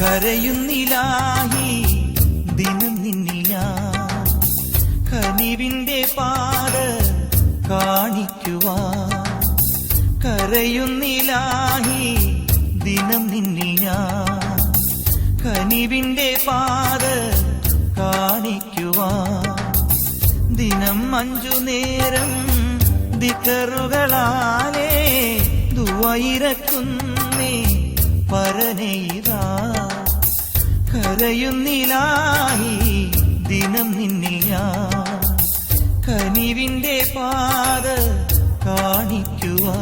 കരയുന്നിലാഹി ദിനം നിന്നിൽ ഞാൻ കനിവിന്റെ പാത കാണിക്കുവാ. കരയുന്നിലാഹി ദിനം നിന്നിൽ ഞാൻ കനിവിന്റെ പാത കാണിക്കുവാ. ദിനം അഞ്ചു നേരം ദിക്കറുകളാലേ. ദുവയിരക്കുന്നേ പരനെയ്താ കരയുന്നിലായി ദിനം നിന്നിൽ ഞാൻ കനിവിന്റെ പാത കാണിക്കുവാ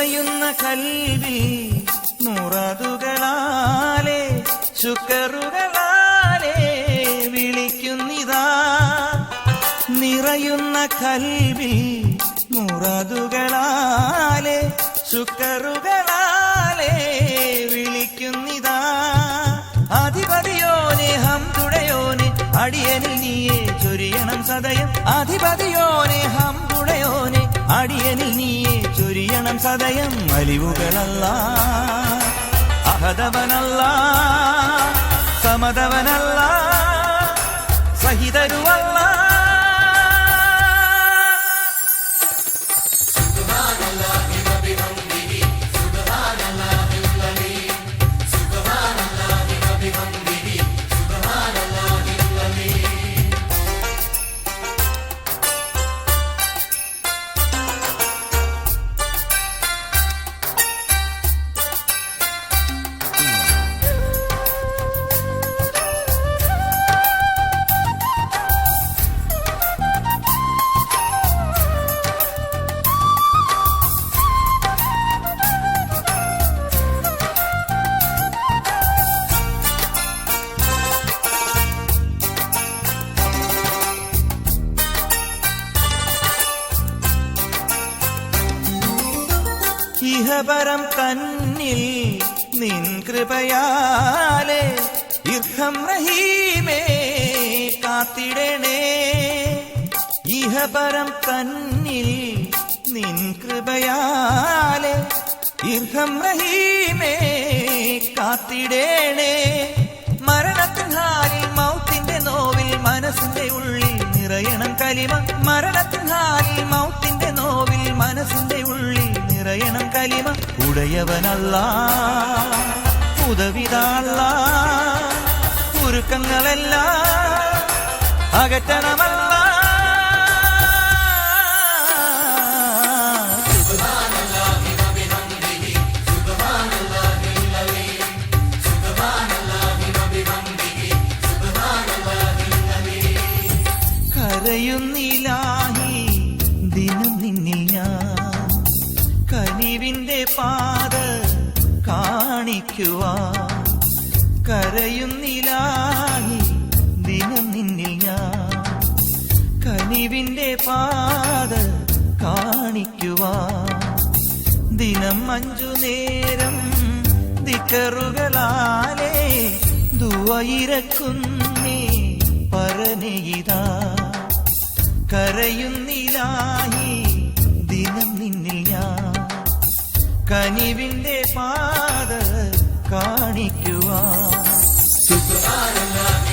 നിറയുന്ന കൽവിൽ മുറതുകളാലെ ശുക്കറുകളാലെ വിളിക്കുന്നിതാ. നിറയുന്ന കൽവിൽ മുറതുകളാലെ ശുക്കറുകളാലെ വിളിക്കുന്നിതാ. അധിപതിയോനെ ഹംതുടയോനെ അടിയനിൽ നീയെ ചൊരിയണം സദയം. അധിപതിയോനെ ചൊരിയണം സദയം അലിവുകളല്ല. അഹതവനല്ല സമതവനല്ല. സഹിതരുവല്ല. ഇഹപരം തന്നിൽ നിൻ കൃപയാലെ ഇർഹം റഹീമേ കാത്തിടണേ. ഇഹപരം തന്നിൽ നിൻ കൃപയാലെ ഇർഹം റഹീമേ കാത്തിടേണേ. മരണത്തിൻ ഹാലിൽ മൗത്തിന്റെ നോവിൽ മനസ്സിന്റെ ഉള്ളിൽ നിറയണം കലിമ. മരണത്തിൻ ഹാലിൽ മൗത്തിന്റെ നോവിൽ മനസ്സിന്റെ ഉള്ളിൽ നിറയണം കലിമ ഉടയവനല്ല ഉദവിതാള്ള ഉരുക്കങ്ങളല്ല അകറ്റണമല്ല. കരയുന്നിലാഹി കനിവിന്റെ പാത കാണിക്കുവാ. കരയുന്നിലായി ദിനം നിന്നിൽ ഞാൻ. കനിവിന്റെ പാത കാണിക്കുവാ. ദിനം അഞ്ചു നേരം ദിക്കറുകളാലേ ദുവയിരക്കുന്നേ പരനെയ്താ. കരയുന്നിലായി കനിവിന്റെ പാത കാണിക്കുവാ കാണിക്കുവാൻ